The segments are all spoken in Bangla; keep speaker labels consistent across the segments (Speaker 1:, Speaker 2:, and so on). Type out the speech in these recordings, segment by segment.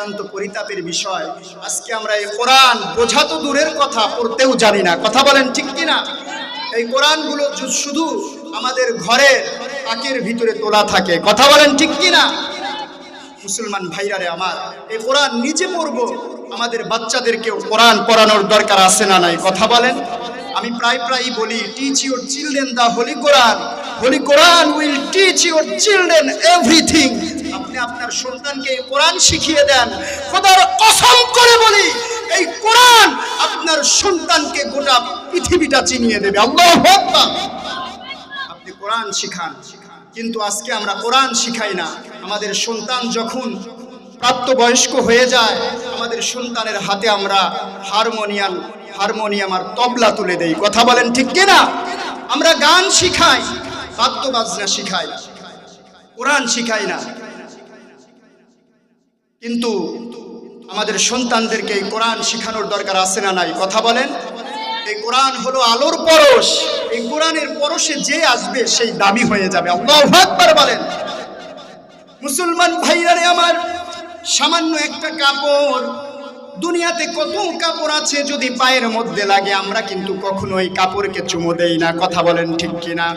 Speaker 1: অত্যন্ত পরিতাপের বিষয়। আজকে আমরা এই কোরআন বোঝা তো দূরের কথা, পড়তেও জানি না। কথা বলেন ঠিক কিনা? এই কোরআনগুলো শুধু আমাদের ঘরের তাকের ভিতরে তোলা থাকে। কথা বলেন ঠিক কিনা? মুসলমান ভাইরারে আমার, এই কোরআন নিজে পড়ব, আমাদের বাচ্চাদেরকেও কোরআন পড়ানোর দরকার আছে না নাই? কথা বলেন। আমি প্রায় প্রায় বলি teach your children the holy Quran holy Quran will teach your children everything আপনি আপনার সন্তানকে কোরআন শিখিয়ে দেন। খোদার কসম করে বলি, এই কোরআন আপনার সন্তানকে গোটা পৃথিবীটা চিনিয়ে দেবে। আল্লাহ আপনি কোরআন শিখান, কিন্তু আজকে আমরা কোরআন শিখাই না। আমাদের সন্তান যখন প্রাপ্তবয়স্ক হয়ে যায়, আমাদের সন্তানের হাতে আমরা হারমোনিয়াম হারমোনিয়াম আর তবলা তুলে দেই। কথা বলেন ঠিক কিনা? আমরা গান শিখাই, বাদ্যবাজনা শিখাই কোরআন শিখাই না। কিন্তু আমাদের সন্তানদেরকে এই কোরআন শিখানোর দরকার আছে না নাই? কথা বলেন। এই কোরআন হলো আলোর পরশ। এই কোরআনের পরশে যে আসবে, সেই দামি হয়ে যাবে। আকবার বলেন। মুসলমান ভাইয়ারে আমার, সামান্য একটা কাপড় দুনিয়াতে কত কাপড় আছে যদি পায়ের মধ্যে লাগে, আমরা কিন্তু কখনো এই কাপড়কে চুমো দেই না। কথা বলেন ঠিক কিনা?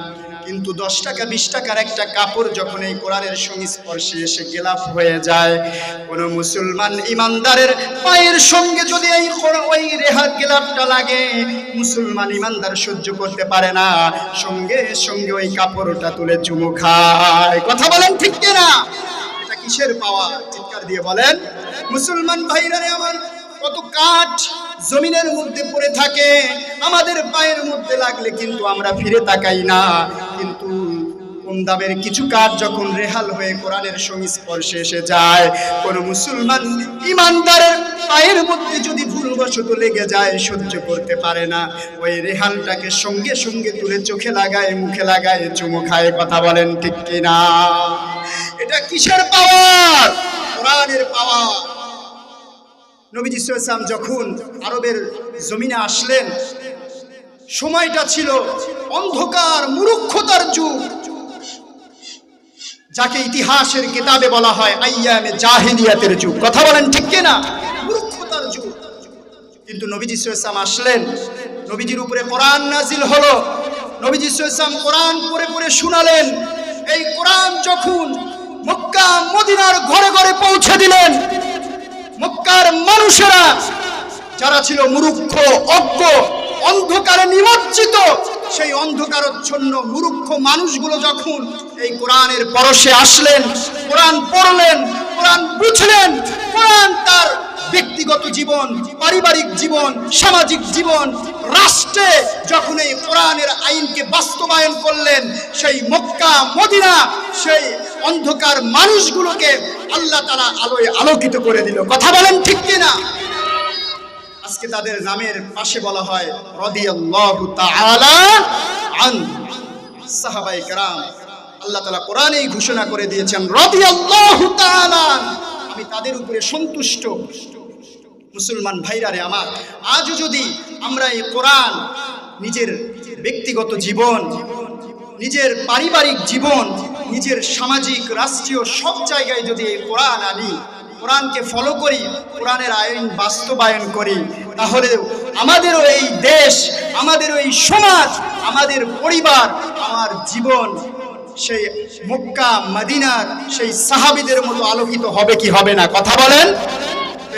Speaker 1: কিন্তু দশ টাকা, বিশ টাকার একটা কাপড় যখন এই কোরআনের সংস্পর্শে এসে গেলাফ হয়ে যায়, কোন মুসলমান ইমানদারের পায়ের সঙ্গে যদি এই ওই রেহাত গেলাফটা লাগে, মুসলমান ইমানদার সহ্য করতে পারে না। সঙ্গে সঙ্গে ওই কাপড়টা তুলে চুমু খায়। কথা বলেন ঠিক কিনা? এটা কিসের পাওয়া? চিৎকার দিয়ে বলেন, মুসলমান ভাইরা রে আমার কত কাঠ জমিনের মধ্যে পড়ে থাকে, আমাদের পায়ের মধ্যে লাগলে কিন্তু আমরা ফিরে তাকাই না। কিন্তু কোন দামের কিছু কাজ যখন রেহাল হয়ে কোরআনের সংস্পর্শে এসে যায়, কোন মুসলমান ইমানদারের পায়ের মধ্যে যদি ভুলবশত লেগে যায়, সহ্য করতে পারে না। ওই রেহালটাকে সঙ্গে সঙ্গে তুলে চোখে লাগায়, মুখে লাগায়, চুমু খায়, কথা বলেন ঠিক কিনা? এটা কিসের পাওয়ার? কোরআনের পাওয়ার। নবীজি ইসলাম যখন আরবের জমিনে আসলেন, সময়টা ছিল অন্ধকার মুরুক্ষতার যুগ। যাকে ইতিহাসের কিতাবে বলা হয় আইয়ামে জাহিলিয়াতের যুগ। কথা বলেন ঠিক কিনা? মূর্খতার যুগ। কিন্তু নবীজি ইসলাম আসলেন। নবীজির উপরে কোরআন নাজিল হলো। নবীজি ইসলাম কোরআন পড়ে পড়ে শুনালেন। এই কোরআন যখন মক্কা, মদিনার ঘরে ঘরে পৌঁছে দিলেন, মক্কার মানুষেরা যারা ছিল মুরুক্ষ, অজ্ঞ, অন্ধকারে নিমজ্জিত, সেই অন্ধকারচ্ছন্ন মুরুক্ষ মানুষগুলো যখন এই কোরআনের পরশে আসলেন, কোরআন পড়লেন, কোরআন বুঝলেন, কোরআন তার ব্যক্তিগত জীবন, পারিবারিক জীবন, সামাজিক জীবন, রাষ্ট্রে যখন এই কোরআনের আইনকে বাস্তবায়ন করলেন, সেই মক্কা, মদিনা, সেই অন্ধকার মানুষগুলোকে আল্লাহ তারা আলোয় আলোকিত করে দিল। কথা বলেন ঠিক কিনা? আজকে তাদের নামের পাশে বলা হয় রাদিয়াল্লাহু তাআলা আন সাহাবায়ে আল্লাহ তালা কোরআনেই ঘোষণা করে দিয়েছেন তাআলা আন। আমি তাদের উপরে সন্তুষ্ট মুসলমান ভাইরারে আমার, আজও যদি আমরা এই কোরআন, নিজের ব্যক্তিগত জীবন, নিজের পারিবারিক জীবন, নিজের সামাজিক, রাষ্ট্রীয় সব জায়গায় যদি এই কোরআন আনি, কোরআনকে ফলো করি, কোরআনের আইন বাস্তবায়ন করি তাহলে আমাদেরও এই দেশ, আমাদেরও এই সমাজ, আমাদের পরিবার, আমার জীবন সেই মক্কা, মদিনার সেই সাহাবিদের মতো আলোকিত হবে কি হবে না? কথা বলেন।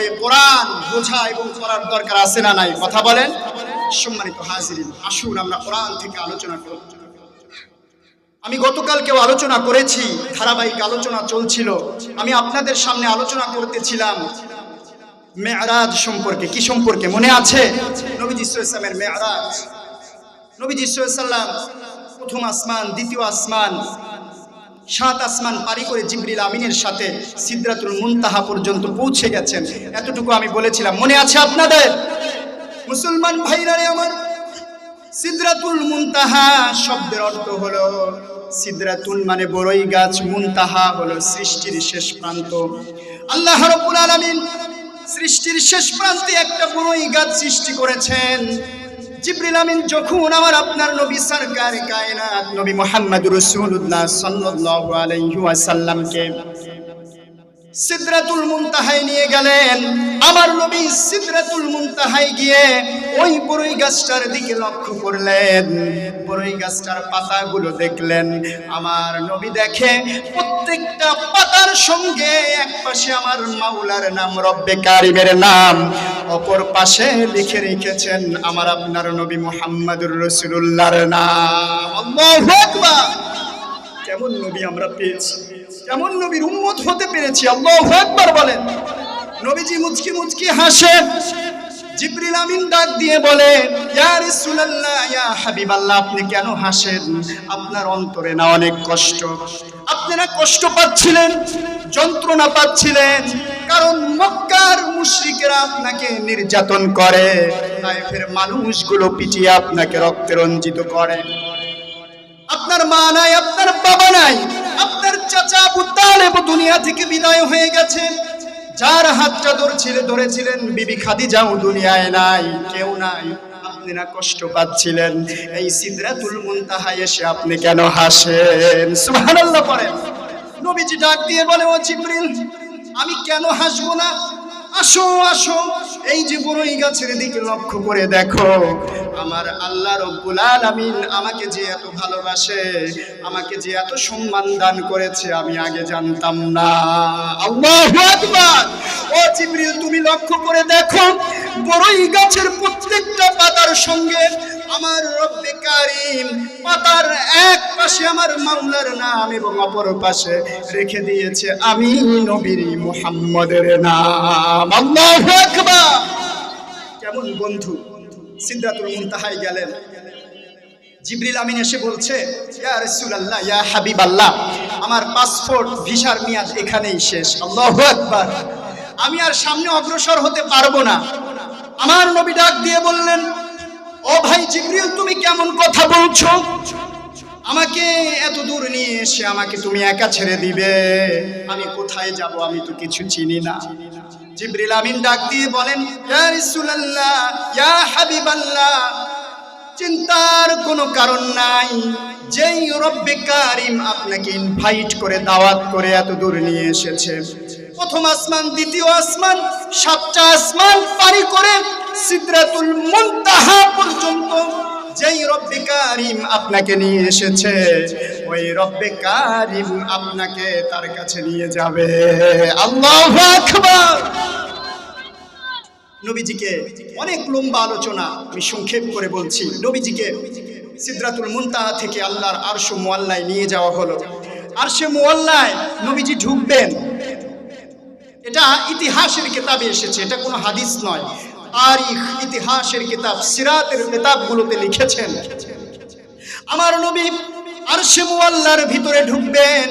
Speaker 1: এই কোরআন বোঝা এবং করার দরকার আছে না নাই? কথা বলেন। সম্মানিত হাজিরিন, আসুন আমরা কোরআন থেকে আলোচনা করব আমি গতকালকেও আলোচনা করেছি, ধারাবাহিক আলোচনা চলছিল। আমি আপনাদের সামনে আলোচনা করতেছিলাম মেয়ারাজ সম্পর্কে। কি সম্পর্কে? মনে আছে? নবীজি ইসলামের মেয়ারাজ। নবীজি ইসলাম প্রথম আসমান, দ্বিতীয় আসমান, সাত আসমান পারি করে জিবরিল আমিনের সাথে সিদ্রাতুল মুনতাহা পর্যন্ত পৌঁছে গেছেন। এতটুকু আমি বলেছিলাম। মনে আছে আপনাদের? মুসলমান ভাইরা আমার, সিদ্রাতুল মুনতাহা শব্দের অর্থ হলো, সিদ্রাতুল মানে বড়ই গাছ, মুনতাহা হলো সৃষ্টির শেষ প্রান্ত। আল্লাহ রাব্বুল আলামিন সৃষ্টির শেষ প্রান্তে একটা বড়ই গাছ সৃষ্টি করেছেন। জিবরিল আমিন যখন আমার আপনার নবী সরকার কায়নাত নবী মুহাম্মদ রাসূলুল্লাহ সাল্লাল্লাহু আলাইহি ওয়াসাল্লামকে সিদরাতুল মুনতাহায় নিয়ে গেলেন। আমার নবী সিদরাতুল মুনতাহায় গিয়ে ওই বড়ই গাছটার দিকে লক্ষ্য করলেন। বড়ই গাছটার পাতাগুলো দেখলেন। আমার নবী দেখে প্রত্যেকটা পাতার সঙ্গে এক পাশে আমার মাওলার নাম রব্বে কারিমের নাম, অপর পাশে লিখে রেখেছেন আমার আপনার নবী মোহাম্মদুর রসুল্লাহর নাম। কেমন নবী আমরা পেয়েছি। কেমন নবীর উম্মত হতে পেরেছি, আল্লাহু আকবার বলেন। নবীজি মুচকি মুচকি ডাক দিয়ে ইয়া হাবিবাল্লাহ, আপনি কেন হাসেন? আপনার অন্তরে না অনেক কষ্ট। আপনারা কষ্ট পাচ্ছিলেন, যন্ত্রণা পাচ্ছিলেন, কারণ মক্কার আপনাকে নির্যাতন করে। তাইফের মানুষগুলো পিটিয়ে আপনাকে রক্তে রঞ্জিত করে। আপনার মা নাই, আপনার বাবা নাই। চাচা আবু দুনিয়া থেকে বিদায় হয়ে গেছে। যার হাতটা ধরছিলে, ধরেছিলেন, বিবি দুনিয়ায় নাই, কেউ নাই। কষ্ট পাচ্ছিলেন। এই এসে আপনি কেন হাসেন? সুবহানাল্লাহ পড়েন। নবীজি ডাক দিয়ে বলে, ও আমি কেন হাসবো না? আসো আসো। এই যে বড়ই গাছের দিকে লক্ষ্য করে দেখো আমার আল্লাহ রব্বুল আলামিন আমাকে যে এত ভালোবাসে, আমাকে যে এত সম্মান দান করেছে, আমি আগে জানতাম না। আল্লাহু আকবার! ও জিবরিল, তুমি লক্ষ্য করে দেখো, বড়ই গাছের প্রত্যেকটা পাতার সঙ্গে আমার রব্বে কারিম পাতার এক পাশে আমার মাওলার নাম এবং অপর পাশে রেখে দিয়েছে আমি নবীর মুহাম্মদের নাম। আল্লাহু আকবার! কেমন বন্ধু? সিদ্ধাতুল মুনতাহায় গেলেন। জিবরিল আমিন এসে বলছে, ইয়া রাসূলুল্লাহ, ইয়া হাবিবাল্লাহ, আমার পাসপোর্ট, ভিসার মেয়াদ এখানেই শেষ। আল্লাহু আকবার। আমি আর সামনে অগ্রসর হতে পারব না। আমার নবী ডাক দিয়ে বললেন, ও ভাই জিবরিল, তুমি কেমন কথা বলছো? আমাকে এত দূর নিয়ে এসে আমাকে তুমি একা ছেড়ে দিবে। আমি কোথায় যাব আমি তো কিছু চিনি না। জিবরিল আমিন ডাক দিয়ে বলেন চিন্তার কোনো কারণ নাই। যেই রব্বে কারিম আপনাকে ইনভাইট করে, দাওয়াত করে এত দূর নিয়ে এসেছে। প্রথম আসমান, দ্বিতীয় আসমান, সাতটা আসমান পারি করে সিদরাতুল মুনতাহা পর্যন্ত যেই রব্বে কারিম আপনাকে নিয়ে এসেছে, ওই রব্বে কারিম আপনাকে তার কাছে নিয়ে যাবে। আল্লাহু নবীজিকে অনেক লম্বা আলোচনা আমি সংক্ষেপ করে বলছি। নবীজিকে সিদ্রাতুল মুনতাহা থেকে আল্লাহর আরশ মোয়াল্লায় নিয়ে যাওয়া হলো। আরশে মোয়াল্লায় নবীজি ঢুকবেন। এটা ইতিহাসের কেতাবে এসেছে, এটা কোনো হাদিস নয়। তারিখ, ইতিহাসের কিতাব, সিরাতের কিতাবগুলোতে লিখেছেন। আমার নবী আরশে ভিতরে ঢুকবেন।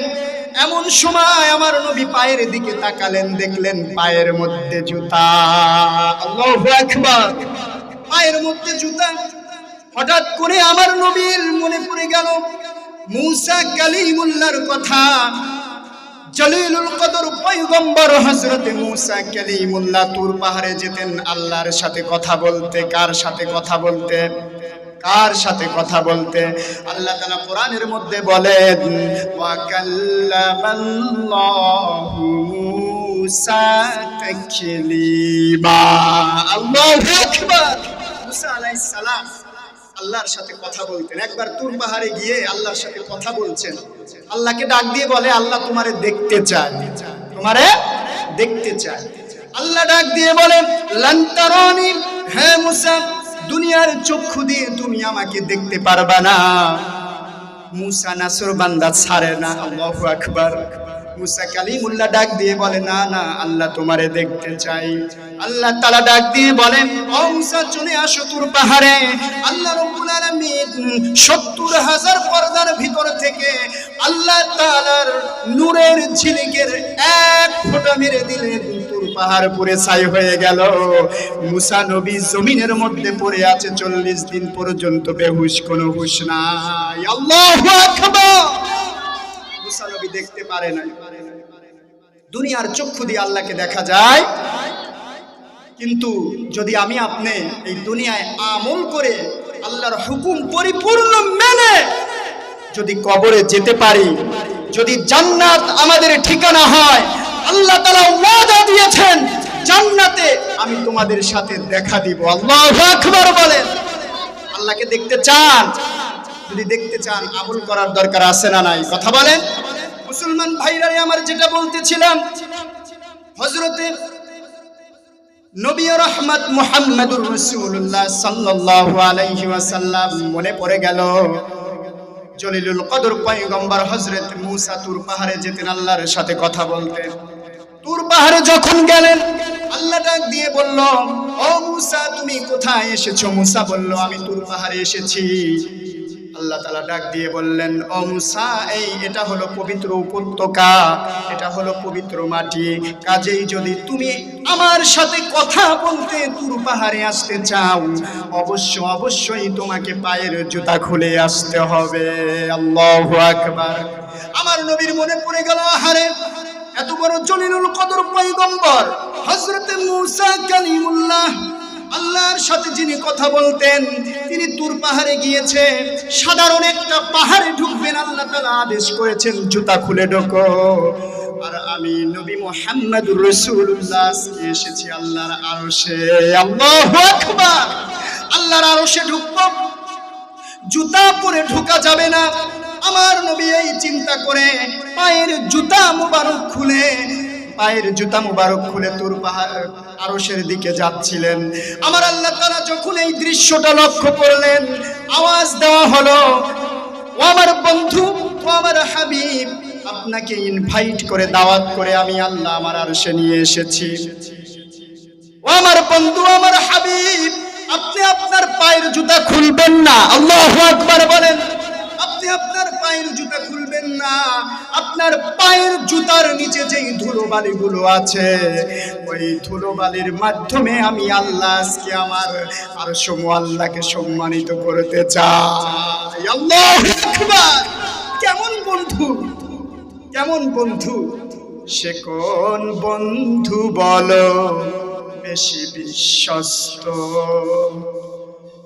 Speaker 1: এমন সময় আমার নবী পায়ের দিকে তাকালেন, দেখলেন পায়ের মধ্যে জুতা। আল্লাহু আকবার। পায়ের মধ্যে জুতা। হঠাৎ করে আমার নবীর মনে পড়ে গেল, মুসা কালিমুল্লাহর কথা। জলিলুল কদর পয়গম্বর হযরতে মুসা কালিমুল্লাহ, তুর পাহাড়ে যেতেন আল্লাহর সাথে কথা বলতে। কার সাথে কথা বলতে? কার সাথে কথা বলতে? আল্লাহ তাআলা কোরআনের মধ্যে বলেন, ওয়া কাল্লামাল্লাহু মুসা তাকলিমা। আল্লাহু আকবার। মুসা আলাইহিস সালাম আল্লাহর সাথে কথা বলতেন। একবার তুর পাহাড়ে গিয়ে আল্লাহর সাথে কথা বলছেন। আল্লাহকে ডাক দিয়ে বলে, আল্লাহ তোমারে দেখতে চায়। তোমারে দেখতে চায়। আল্লাহ ডাক দিয়ে বলে লান্তারনি হ্যাঁ মুসা, দুনিয়ার চক্ষু দিয়ে তুমি আমাকে দেখতে পারবা না। মুসা নাসর বান্দা ছাড়ে না, আল্লাহু আকবার। মুসা কালিমুল্লাহ ডাক দিয়ে বলে, না না, আল্লাহ তোমারে দেখতে চাই। আল্লাহ তালা ডাক দিয়ে বলে ও মুসা, চলে আসো তোর পাহাড়ে। আল্লাহ রব্বুল আলামিন সত্তর হাজার পর্দার ভিতর থেকে আল্লাহ তাআলার নূরের ঝিলিকের এক ফোঁটা মেরে দিলেন। পাহাড় পুরে ছাই হয়ে গেল। মুসা নবী জমিনের মধ্যে পড়ে আছে চল্লিশ দিন পর্যন্ত বেহুশ, কোনো হুশ নাই। আল্লাহু আকবার। দেখতে পারে না। দুনিয়ার চক্ষু দিয়ে আল্লাহকে দেখা যায়। কিন্তু যদি আমি আপনি এই দুনিয়ায় আমল করে আল্লাহর হুকুম পরিপূর্ণ মেনে যদি কবরে যেতে পারি, যদি জান্নাত আমাদের ঠিকানা হয়, আল্লাহ তাআলা ওয়াদা দিয়েছেন, জান্নাতে আমি তোমাদের সাথে দেখা দিব। আল্লাহু আকবার বলেন। আল্লাহকে দেখতে চান? যদি দেখতে চান, আমল করার দরকার আছে না নাই? কথা বলেন। মুসলমান ভাইরারে আমার যেটা বলতেছিলাম হজরতে ওয়াসাল্লাম মনে পড়ে গেল কদর তুর পাহাড়ে যেতেন, আল্লাহর সাথে কথা বলতেন। যখন গেলেন দিয়ে ও তুমি কোথায় এসেছ? মূসা বলল, আমি তুর পাহাড়ে এসেছি। আল্লাহ তালা ডাক দিয়ে বললেন, ও মুসা, এই এটা হলো পবিত্র উপত্যকা, এটা হলো পবিত্র মাটি। কাজেই যদি তুমি আমার সাথে কথা বলতে তুর পাহাড়ে আসতে চাও, অবশ্য অবশ্যই তোমাকে পায়ের জুতা খুলে আসতে হবে। আল্লাহ আকবার। আমার নবীর মনে পড়ে গেল, আহারে, এত বড় জলিলুল কদর পয়গম্বর, হযরতে মূসা কালিমুল্লাহ আল্লাহর সাথে যিনি কথা বলতেন, তিনি তুর পাহাড়ে গিয়েছে, সাধারণ একটা পাহাড়ে ঢুকবেন, আল্লাহ তাআলা আদেশ করেছেন, জুতা খুলে ঢোকো। আর আমি নবী মুহাম্মদুর রাসূলুল্লাহ এসেছি আল্লাহর আরশে। আল্লাহু আকবার! আল্লাহর আরশে ঢুকবো। জুতা পরে ঢোকা যাবে না। আমার নবী এই চিন্তা করে, পায়ের জুতা মুবারক খুলে পায়ের জুতা মুবারক খুলে তোর আরশের দিকে যাচ্ছিলেন। আমার আল্লাহ তারা যখন এই দৃশ্যটা লক্ষ্য করলেন, আওয়াজ দেওয়া হলো, ও আমার বন্ধু, ও আমার হাবিব, আপনাকে ইনভাইট করে, দাওয়াত করে আমি আল্লাহ আমার আরশে নিয়ে এসেছি। ও আমার বন্ধু আমার হাবিব, আপনি আপনার পায়ের জুতা খুলবেন না। আল্লাহ আকবার বলেন, আপনি আপনার পায়ের জুতা খুলবেন না। আপনার পায়ের জুতার নিচে যেই ধুলোবালিগুলো আছে, ওই ধুলোবালির মাধ্যমে আমি আল্লাহ আজকে আমার আর সমু আল্লাহকে সম্মানিত করতে চাই। আল্লাহ কেমন বন্ধু? কেমন বন্ধু? সে কোন বন্ধু বলো? বেশি বিশ্বস্ত।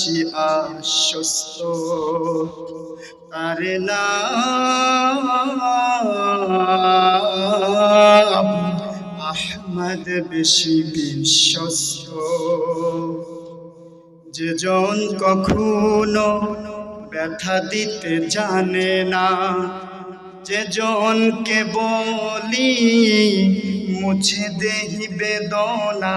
Speaker 1: যে আশ্বস্ত। তার নাম আহমদ বেশি বিশ্বস্ত। যে জন কখনো ব্যথা দিতে জানে না। যে জনকে বলি মুছে দেহি বেদনা।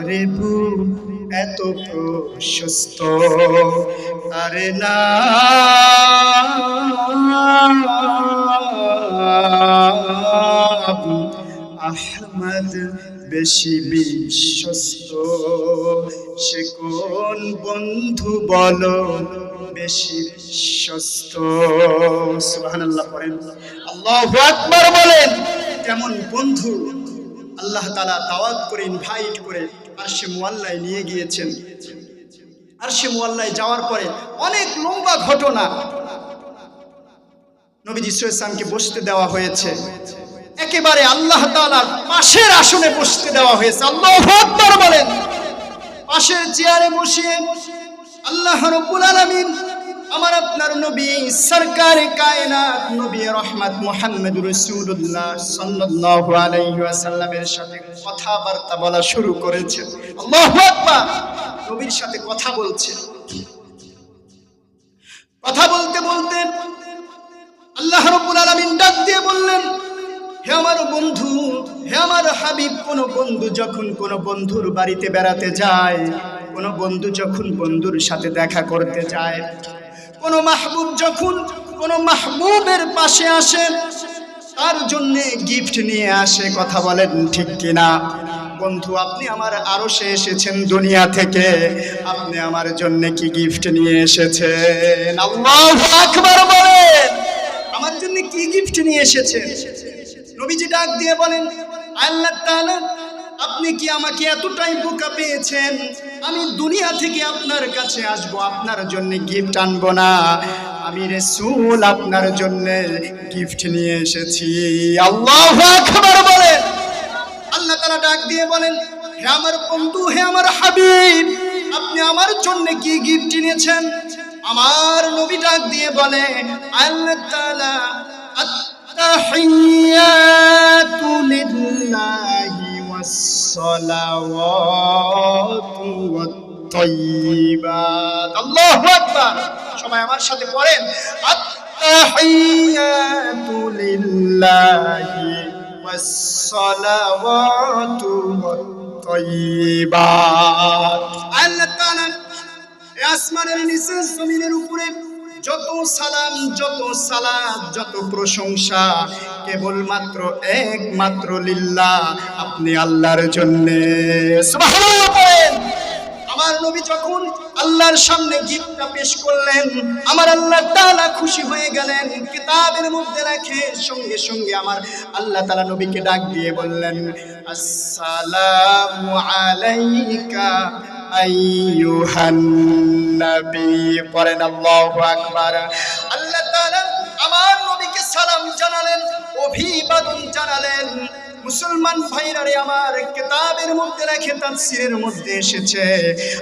Speaker 1: কারে বুক এত প্রশস্ত। আরে না। আহমদ বেশি বিশ্বস্ত। সে কোন বন্ধু বলো বেশি বিশ্বস্ত। আকবার বলেন, কেমন বন্ধু? আল্লাহ তাআলা দাওয়াত করে ইনভাইট করে আরশে মোয়াল্লায় নিয়ে গিয়েছেন। আরশে মোয়াল্লায় যাওয়ার পরে অনেক লম্বা ঘটনা। নবীজি ইসলামকে বসতে দেওয়া হয়েছে। একেবারে আল্লাহ তাআলার পাশের আসনে বসতে দেওয়া হয়েছে। আল্লাহু বলেন। পাশের চেয়ারে বসিয়ে আল্লাহ রব্বুল আলামিন আমার আপনার নবী, সরকার, কায়নাত, নবী রহমত মুহাম্মদ রাসূলুল্লাহ সাল্লাল্লাহু আলাইহি ওয়াসাল্লামের সাথে কথাবার্তা বলা শুরু করেছেন। আল্লাহু আকবার! নবীর সাথে কথা বলছেন। কথা বলতে বলতে আল্লাহ রাব্বুল আলামিন ডাক দিয়ে বললেন, হে আমার বন্ধু, হে আমার হাবিব, কোন বন্ধু যখন কোন বন্ধুর বাড়িতে বেড়াতে যায়, কোন বন্ধু যখন বন্ধুর সাথে দেখা করতে যায় কোন মাহবুব যখন কোন মাহবুবের পাশে আসে, তার জন্য গিফট নিয়ে আসে, কথা বলেন ঠিক কিনা? বন্ধু, আপনি আমার আরও সে এসেছেন দুনিয়া থেকে, আপনি আমার জন্য কি গিফট নিয়ে এসেছেন? বলেন! আমার জন্য কি গিফট নিয়ে এসেছেন? নবীজি ডাক দিয়ে বলেন, আল্লাহ আপনি কি আমাকে এতটাই বোকা পেয়েছেন? আমি দুনিয়া থেকে আপনার কাছে আসব, আপনার জন্য গিফট আনব না। আমি রেসুল, আপনার জন্য গিফট নিয়ে এসেছি। আল্লাহ খবর বলে আল্লাহ তারা ডাক দিয়ে বলেন, হে আমার বন্ধু, হে আমার হাবিব, আপনি আমার জন্য কি গিফট নিয়েছেন আমার নবী ডাক দিয়ে বলে, আল্লাহ তাআলা, আত-তাহিয়াতু লিল্লাহি والصلوات والطيبات الله أكبر সবাই আমার সাথে পড়েন التحيات لله والصلوات والطيبات আল্লাহ তাআলা এই আসমানের নিচে জমিনের উপরে যত সালাম যত সালাম যত প্রশংসা, কেবলমাত্র একমাত্র লিল্লাহ, আপনি আল্লাহর জন্য। আমার নবী যখন আল্লাহর সামনে গীতটা পেশ করলেন, আমার আল্লাহ তালা খুশি হয়ে গেলেন, কিতাবের মধ্যে রাখে, সঙ্গে সঙ্গে আমার আল্লাহ তালা নবীকে ডাক দিয়ে বললেন, আসসালামু আলাইকা আইয়ুহান নবী পড়েন আল্লাহু আকবার। আল্লাহ তাআলা আমার নবীকে সালাম জানালেন, অভিবাদন জানালেন। মুসলমান ভাইরা রে, আমার কিতাবের মধ্যে লেখে, তাফসীরের মধ্যে এসেছে।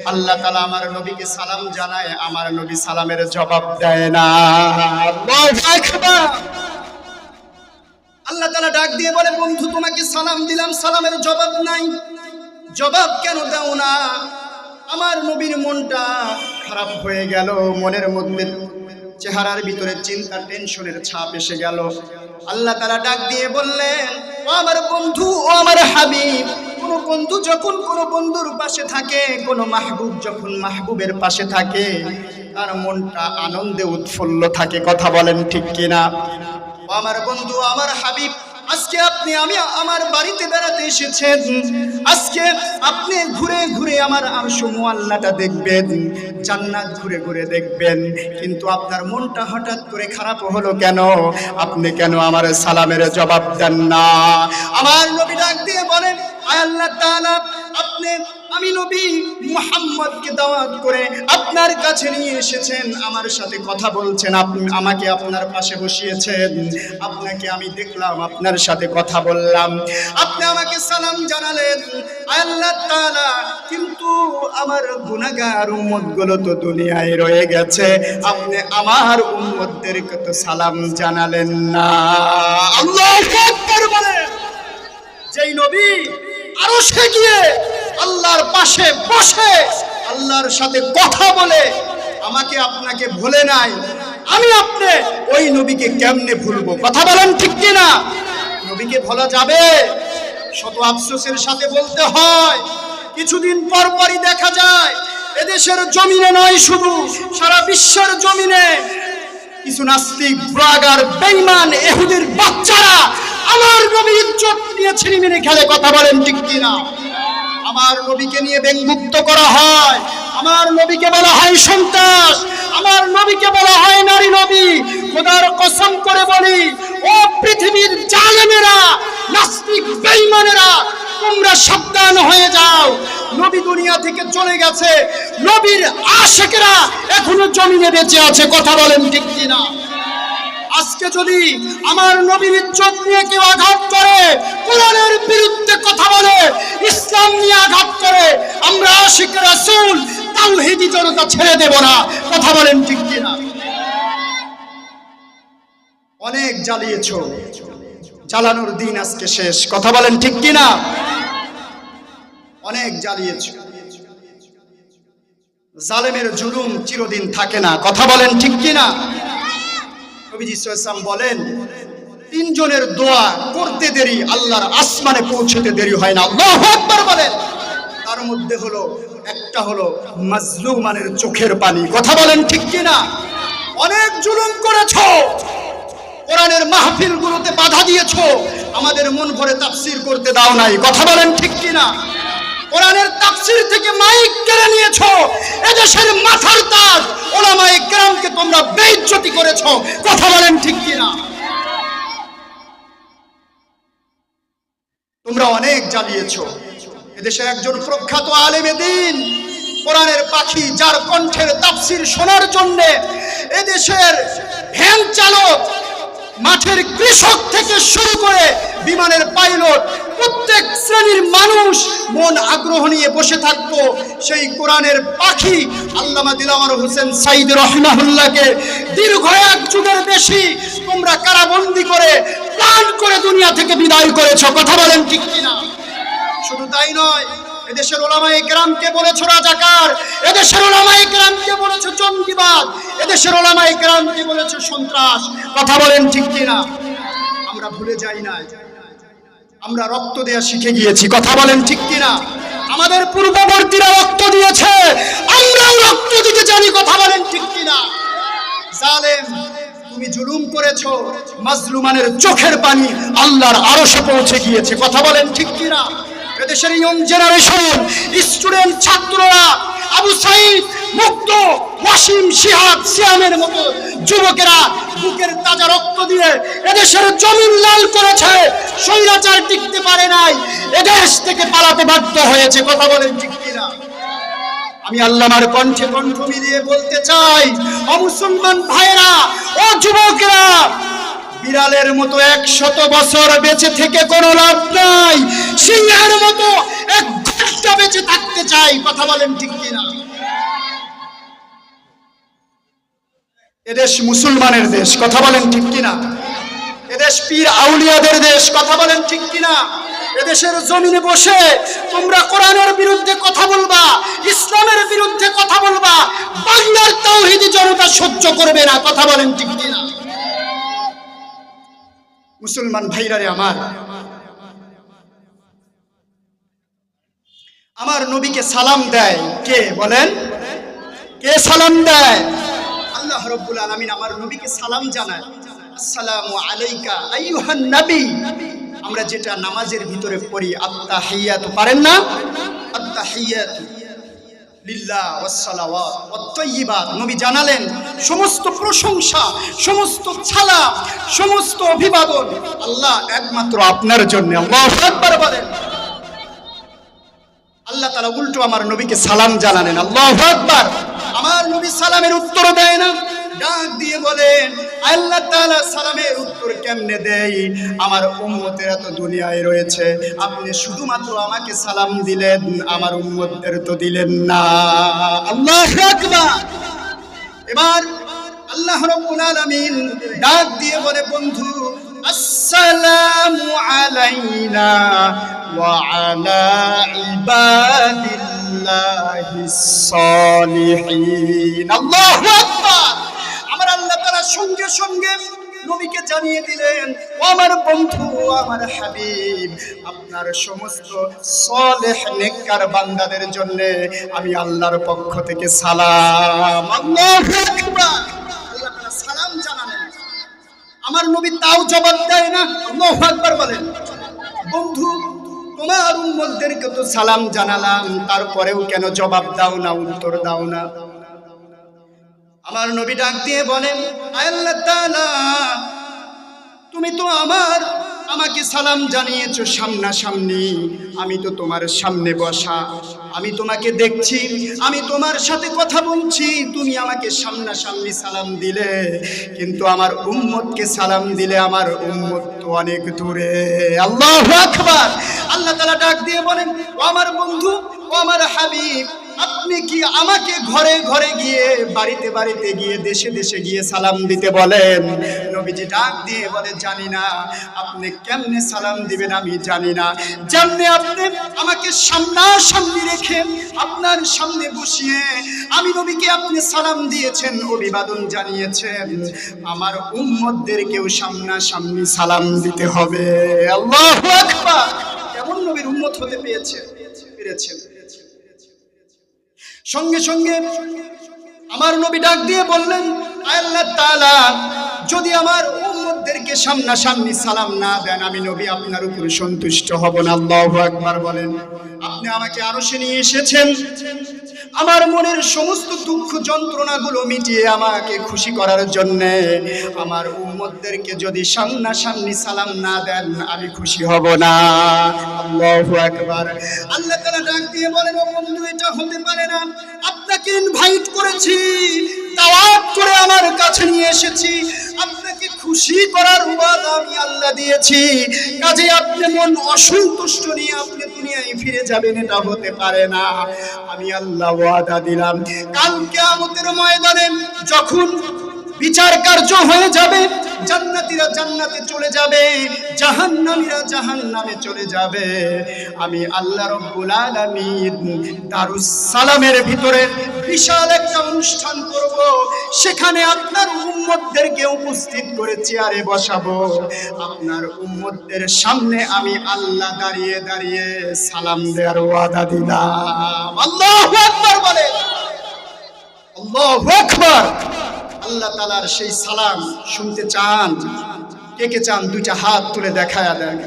Speaker 1: আল্লাহ তাআলা আমার নবীকে সালাম জানায়, আমার নবী সালামের জবাব দেয় না। আল্লাহু আকবার। আল্লাহ তাআলা ডাক দিয়ে বলে, বন্ধু, তোমাকে সালাম দিলাম, সালামের জবাব নাই। জবাব কেন দাও না? আমার নবীর মনটা খারাপ হয়ে গেল, মনের মধ্যে চেহারার ভিতরে চিন্তা, টেনশনের ছাপ এসে গেল। আল্লাহ তারা ডাক দিয়ে বললেন, ও আমার বন্ধু, ও আমার হাবিব, কোন বন্ধু যখন কোন বন্ধুর পাশে থাকে, কোন মাহবুব যখন মাহবুবের পাশে থাকে, তার মনটা আনন্দে উৎফুল্ল থাকে, কথা বলেন ঠিক কিনা? আমার বন্ধু আমার হাবিব আজকে আপনি, আমি আমার বাড়িতে বেড়াতে এসেছেন। আজকে আপনি ঘুরে ঘুরে আমার আরশ মোয়াল্লাটা দেখবেন, জান্নাত ঘুরে ঘুরে দেখবেন। কিন্তু আপনার মনটা হঠাৎ করে খারাপ হলো কেন? আপনি কেন আমার সালামের জবাব দেন না? আমার নবী ডাক দিয়ে বলেন আল্লাহ তাআলা আপনি, আমি নবী মুহাম্মদকে দাওয়াত করে আপনার কাছে নিয়ে এসেছেন, আমার সাথে কথা বলছেন আপনি আমাকে আপনার পাশে বসিয়েছেন। আপনাকে আমি দেখলাম, আপনার সাথে কথা বললাম। আপনি আমাকে সালাম জানালেন আল্লাহ তাআলা, কিন্তু আমার গুনাহগার উম্মতগুলো তো দুনিয়ায় রয়ে গেছে, আপনি আমার উম্মতদেরকে তো সালাম জানালেন না। আল্লাহু আকবার বলেন। যেই নবী আরও গিয়ে আল্লাহর পাশে বসে আল্লাহর সাথে কথা বলে, আমাকে আপনাকে ভুলে নাই। আমি আপনি ওই নবীকে কেমনে ভুলবো? কথা বলেন ঠিক কিনা? নবীকে ভোলা যাবে? শত আফসোসের সাথে বলতে হয়, কিছুদিন পর পরই দেখা যায়, এদেশের জমিনে নয় শুধু, সারা বিশ্বের জমিনে কিছু নাস্তিক ব্রাগার বেঈমান, এহুদের বাচ্চারা আমার নবীর ইজ্জত নিয়ে ছিনিমিনি খেলে কথা বলেন ঠিক কিনা? আমার নবীকে নিয়ে ব্যঙ্গুক্ত করা হয়। আমার নবীকে বলা হয় সন্ত্রাস। আমার নবীকে বলা হয় নারী নবী। খোদার কসম করে বলি, ও পৃথিবীর জালেমেরা, নাস্তিক বেঈমানেরা তোমরা সাবধান হয়ে যাও। নবী দুনিয়া থেকে চলে গেছে। নবীর আশেকেরা এখনও জমিনে বেঁচে আছে, কথা বলেন ঠিক কিনা? আজকে যদি আমার নবীর ইজ্জত নিয়ে কেউ আঘাত করে, কোরআনের বিরুদ্ধে কথা বলে, ইসলাম নিয়ে আঘাত করে, আমরা আশিক রাসূল, তাওহীদি জনতা ছেড়ে দেব না, কথা বলেন ঠিক কিনা? অনেক জ্বালিয়েছ। জ্বালানোর দিন আজকে শেষ, কথা বলেন ঠিক কিনা? অনেক জ্বালিয়েছ জালেমের জুলুম চিরদিন থাকে না। কথা বলেন ঠিক কিনা? নবীজি সাল্লাম বলেন, তিনজনের দোয়া করতে দেরি, আল্লাহর আসমানে পৌঁছতে দেরি হয় না। আল্লাহ আকবার বলেন। তার মধ্যে হলো, একটা হলো মাজলুমানের চোখের পানি। কথা বলেন ঠিক কিনা? অনেক জুলুম করেছ। কোরআনের মাহফিলগুলোতে বাধা দিয়েছ। আমাদের মন ভরে তাফসির করতে দাও নাই। কথা বলেন ঠিক কিনা? কোরআনের তাফসির থেকে মাইক কেড়ে নিয়েছো। এদেশের মাথার তাজ। ওলামায়ে কেরামকে তোমরা বেইজ্জতি করেছ। কথা বলেন ঠিক কিনা? তোমরা অনেক জ্বালিয়েছো। এদেশের একজন প্রখ্যাত আলেমে দিন। কোরআনের পাখি যার কণ্ঠের তাফসির শোনার জন্য এদেশের ভ্যান চালক, মাঠের কৃষক থেকে শুরু করে বিমানের পাইলট প্রত্যেক শ্রেণির মানুষ মন আগ্রহ নিয়ে বসে থাকতো। সেই কোরআনের পাখি আল্লামা দিলাওয়ার হোসেন সাইদ রহমাহুল্লাহকে দীর্ঘ এক যুগের বেশি তোমরা কারাবন্দি করে প্রাণ করে দুনিয়া থেকে বিদায় করেছ। কথা বলেন ঠিক কিনা? শুধু তাই নয়, এদেশের ওলামায়ে কেরামকে বলেছ রাজাকার, এদেশের ওলামায়ে কেরামকে বলেছ জঙ্গিবাদ, এদেশের ওলামায়ে কেরামকে বলেছ সন্ত্রাস। কথা বলেন ঠিক কিনা? আমরা ভুলে যাই না আমরা রক্ত দেয়া শিখে গিয়েছি। কথা বলেন ঠিক কিনা? আমাদের পূর্ববর্তীরা রক্ত দিয়েছে। আমরাও রক্ত দিতে জানি। কথা বলেন ঠিক কিনা? জালেম, তুমি জুলুম করেছ। মাজলুমানের চোখের পানি আল্লাহর আরশে পৌঁছে গিয়েছে। কথা বলেন ঠিক কিনা? এদেশের ইয়ং জেনারেশন স্টুডেন্ট ছাত্ররা আবু সাইদ মুক্ত ওয়াসিম শিহাব সিয়ামের মতো যুবকেরা বুকের তাজা রক্ত দিয়ে এদেশের জমিন লাল করেছে। স্বৈরাচার টিকতে পারে নাই। এদেশ থেকে পালাতে বাধ্য হয়েছে। কথা বলেন ঠিক আমি আল্লামার কণ্ঠে কণ্ঠ মিলিয়ে বলতে চাই ও মুসলমান ভাইরা ও যুবকেরা বিড়ালের মতো একশত বছর বেঁচে থেকে কোনো লাভ নাই। সিংহের মতো এক ঘণ্টা বেঁচে থাকতে চাই, কথা বলেন ঠিক কিনা? এদেশ মুসলমানের দেশ, কথা বলেন ঠিক কিনা? এদেশ পীর আউলিয়াদের দেশ, কথা বলেন ঠিক কিনা? এদেশের জমিনে বসে তোমরা কোরআনের বিরুদ্ধে কথা বলবা, ইসলামের বিরুদ্ধে কথা বলবা, বাংলার তাওহিদি জনতা সহ্য করবে না, কথা বলেন ঠিক কিনা? মুসলমান ভাইরারে আমার। আমার নবীকে সালাম দেয়। কে বলেন? কে সালাম দেয়? আল্লাহ রব্বুল আলামিন আমার নবীকে সালাম জানায়। আসসালামু আলাইকা আইয়ুহান নবী। আমরা যেটা নামাজের ভিতরে পড়ি, আত্তাহিয়াত পারেন না? আত্তাহিয়াত। নবী জানালেন, সমস্ত প্রশংসা, সমস্ত ছালা, সমস্ত আল্লাহ একমাত্র আপনার জন্য। বলেন। আল্লাহ উল্টো আমার নবীকে সালাম জানালেন। আল্লাহ আমার নবী সালামের উত্তর দেয় না। ডাক দিয়ে বলেন, আল্লাহ তাআলা সালামের উত্তর কেমনে দেয়? আমার উম্মতেরা তো দুনিয়ায় রয়েছে, আপনি শুধুমাত্র আমাকে সালাম দিলেন, আমার উম্মতদের তো দিলেন না। আল্লাহ আকবার! এবার আল্লাহ রাব্বুল আলামিন ডাক দিয়ে বলে, বন্ধু, আসসালামু আলাইনা ওয়া আলা ইবাদিল্লাহিস সালিহিন। আল্লাহু আকবার! আমার আল্লাহ তাআলা সঙ্গে সঙ্গে নবীকে জানিয়ে দিলেন, ও আমার বন্ধু আমার হাবিব, আপনার সমস্ত সলেহ নেককার বান্দাদের জন্য আমি আল্লাহর পক্ষ থেকে সালাম। আল্লাহু সালাম জানালেন। আমার নবী তাও জবাব দেয় না, আল্লাহু বলেন। বন্ধু, তোমার উম্মতদেরকে তো সালাম জানালাম, তারপরেও কেন জবাব দাও না, উত্তর দাও না? আমার নবী ডাক দিয়ে বলেন, "আয় আল্লাহ তাআলা, তুমি তো আমার, আমাকে সালাম জানিয়েছো সামনাসামনি। আমি তো তোমার সামনে বসা, আমি তোমাকে দেখছি, আমি তোমার সাথে কথা বলছি, তুমি আমাকে সামনাসামনি সালাম দিলে। কিন্তু আমার উম্মতকে সালাম দিলে আমার উম্মত তো অনেক দূরে। আল্লাহ আকবার। আল্লাহ তালা ডাক দিয়ে বলেন, ও আমার বন্ধু, ও আমার হাবিব আপনি কি আমাকে ঘরে ঘরে গিয়ে বাড়িতে বাড়িতে গিয়ে দেশে দেশে গিয়ে সালাম দিতে বলেন? নবীজি ডাক দিয়ে বলে, জানি না। আপনি কেমনে সালাম দিবেন আমি জানি না। যেমনে আপনি আমাকে সামনাসামনি রেখে আপনার সামনে বসিয়ে আমি নবীকে আপনি সালাম দিয়েছেন, অভিবাদন জানিয়েছেন। আমার উম্মতদেরকেও সামনাসামনি সালাম দিতে হবে। আল্লাহু কেমন নবীর উম্মত হতে পেয়েছে পেরেছেন। সঙ্গে সঙ্গে আমার নবী ডাক দিয়ে বললেন আল্লাহ তাআলা, যদি আমার উম্মতদেরকে সামনাসামনি সালাম না দেন, আমি নবী আপনার উপর সন্তুষ্ট হব না। আল্লাহ একবার বলেন, আপনি আমাকে আরও নিয়ে এসেছেন। আমার মনের সমস্ত দুঃখ যন্ত্রণাগুলো মিটিয়ে আমাকে খুশি করার জন্যে আমার উম্মদদেরকে যদি সামনাসামনি সালাম না দেন, আমি খুশি হব না। আল্লাহ আকবার। আল্লাহ তাআলা ডাক দিয়ে বলেন বন্ধু, এটা হতে পারে না। আপনাকে ইনভাইট করেছি, দাওয়াত করে আমার কাছে নিয়ে এসেছি। আপনাকে খুশি করার ওয়াদা আমি আল্লাহ দিয়েছি। কাজে আপনি মন অসন্তুষ্ট নিয়ে আপনি দুনিয়ায় ফিরে যাবেন, এটা হতে পারে না। আমি আল্লাহ ওয়াদা দিলাম। কাল আমাদের ময়দানে যখন বিচার কার্য হয়ে যাবে। জান্নাতীরা জান্নাতে চলে যাবে, জাহান্নামীরা জাহান্নামে চলে যাবে। আমি আল্লাহ রব্বুল আলামিন দারুস সালামের ভিতরে বিশাল একটা অনুষ্ঠান করব। সেখানে আপনার উম্মতদেরকে উপস্থিত করে চেয়ারে বসাবো। আপনার উম্মতদের সামনে আমি আল্লাহ দাঁড়িয়ে দাঁড়িয়ে সালাম দেওয়ার ওয়াদা দিলাম। আল্লাহু আকবার বলে আল্লাহু আকবার। আল্লাহ তালার সেই সালাম শুনতে চান। কে কে চান? দুইটা হাত তুলে দেখায়া দেন।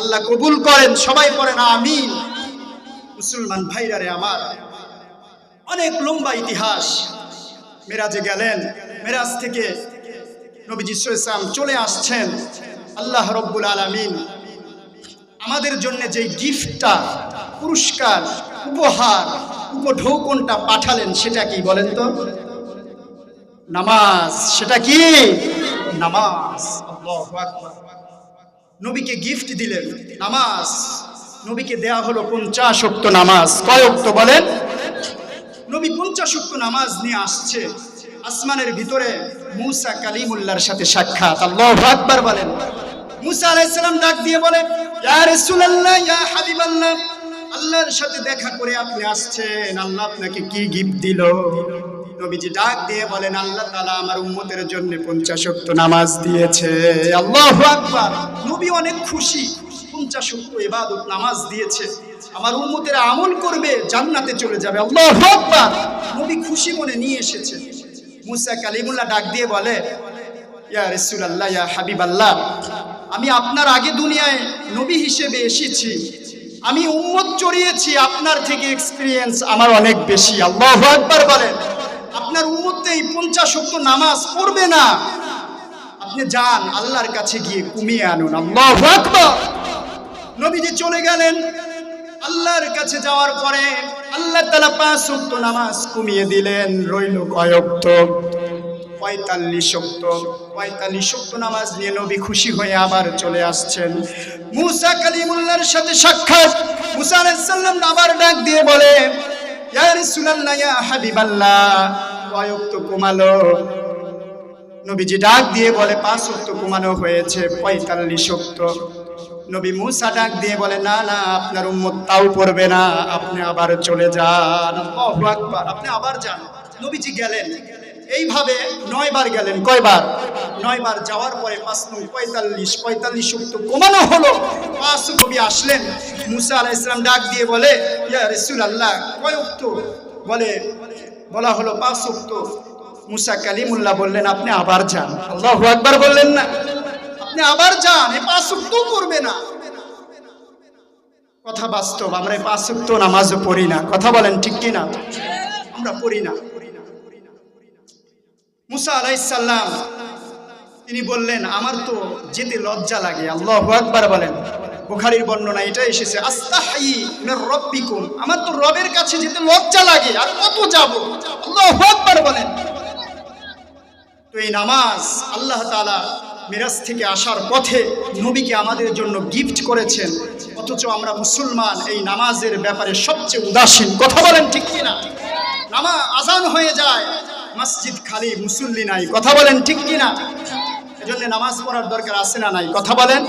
Speaker 1: আল্লাহ কবুল করেন, সবাই পড়েন, আমিন। মুসলমান ভাইরা রে আমার, অনেক লম্বা ইতিহাস। মেরাজে গেলেন, মেরাজ থেকে নবীজি ইসলাম চলে আসছেন। আল্লাহ রব্বুল আলামিন আমাদের জন্য যে গিফটটা, পুরস্কার, উপহার, উপঢৌকনটা পাঠালেন, সেটা কি বলেন তো? নামাজ, সেটা কি? নামাজ। নবীকে গিফট দিলেন, নামাজ। নবীকে দেয়া হলো পঞ্চাশ অক্ত নামাজ। কয় অক্ত বলেন? নবী পঞ্চাশ অক্ত নামাজ নিয়ে আসছে। আসমানের ভিতরে মুসা কালিমুল্লাহর সাথে সাক্ষাৎ। আল্লাহু আকবার বলেন। মুসা আলাইহিস সালাম ডাক দিয়ে বলে, ইয়া ইয়া হাবিবাল্লাহ, আল্লাহর সাথে দেখা করে আপনি আসছেন। আল্লাহ আপনাকে কি গিফট দিল? নবীজি ডাক দিয়ে বলেন, আল্লাহ তাআলা আমার উম্মতের জন্য পঞ্চাশ ওয়াক্ত নামাজ দিয়েছে। আল্লাহ আকবার। নবী অনেক খুশি পঞ্চাশ ওয়াক্ত ইবাদত নামাজ দিয়েছে। আমার উম্মতের আমল করবে, জান্নাতে চলে যাবে। আল্লাহু আকবার। নবী খুশি মনে নিয়ে এসেছে। মুসা কালিমুল্লাহ ডাক দিয়ে বলে, ইয়া রসুল আল্লাহ ইয়া হাবিব আল্লাহ আমি আপনার আগে দুনিয়ায় নবী হিসেবে এসেছি। আমি উম্মত চড়িয়েছি আপনার থেকে এক্সপিরিয়েন্স আমার অনেক বেশি। আল্লাহ একবার বলেন। পঞ্চাশ শক্ত নামাজ পড়বে না। আপনি যান আল্লাহর কাছে গিয়ে কমিয়ে আনুন। আল্লাহ নবীজি চলে গেলেন। আল্লাহর কাছে যাওয়ার পরে আল্লাহ তালা পাঁচ শক্ত নামাজ কমিয়ে দিলেন। রইল কয়ক্ত পঁয়তাল্লিশ শক্ত পঁয়তাল্লিশ শক্ত নামাজ নিয়ে নবী খুশি হয়ে আবার চলে আসছেন। মুসা কালিমুল্লাহর সাথে সাক্ষাৎ। মুসা আলাইসাল্লাম আবার ডাক দিয়ে বলে ইয়া রাসূলুল্লাহ ইয়া হাবিবাল্লাহ কয়ক্ত কমালো। নবীজি ডাক দিয়ে বলে, পাঁচ শক্ত কমানো হয়েছে, পঁয়তাল্লিশ শক্ত নবী মুসা ডাক দিয়ে বলে, না না, আপনার উম্মত তাও পড়বে না, আপনি আবার চলে যান। আকবার, আপনি আবার যান। নবীজি গেলেন। এইভাবে নয়বার গেলেন। কয়বার? নয়বার যাওয়ার পরে পাঁচ নং পঁয়তাল্লিশ পঁয়তাল্লিশ শক্ত কমানো হলো। পাঁচ নবী আসলেন। মুসা আলাহ ইসলাম ডাক দিয়ে বলে, ইয়া রসুল আল্লাহ কয় উক্ত? বলে বলা হলো পাঁচ উক্ত মুসা কালিমুল্লাহ বললেন, আপনি আবার যান। আল্লাহ একবার বললেন, না, আপনি আবার যান এ পাঁচ উক্ত করবে না। কথা বাস্তব, আমরা পাঁচ উক্ত নামাজও পড়ি না। কথা বলেন ঠিক কি না আমরা পড়ি না। মুসা আলাইসাল্লাম তিনি বললেন, আমার তো যেতে লজ্জা লাগে। আল্লাহ একবার বলেন। বুখারীর বর্ণনা এটা এসেছে, আস্তাহি মির রব্বিকুম। আমার তো রবের কাছে যেতে লজ্জা লাগে, আর কত যাব? আল্লাহু আকবার বলেন। তো এই নামাজ আল্লাহ তাআলা মিরাজ থেকে আসার পথে নবীকে আমাদের জন্য গিফট করেছেন। অথচ আমরা মুসলমান, এই নামাজের ব্যাপারে সবচেয়ে উদাসীন। কথা বলেন ঠিক কিনা? নামা আজান হয়ে যায়, মসজিদ খালি, মুসল্লি নাই। কথা বলেন ঠিক কিনা? এজন্য নামাজ পড়ার দরকার আছে না নাই? কথা বলেন।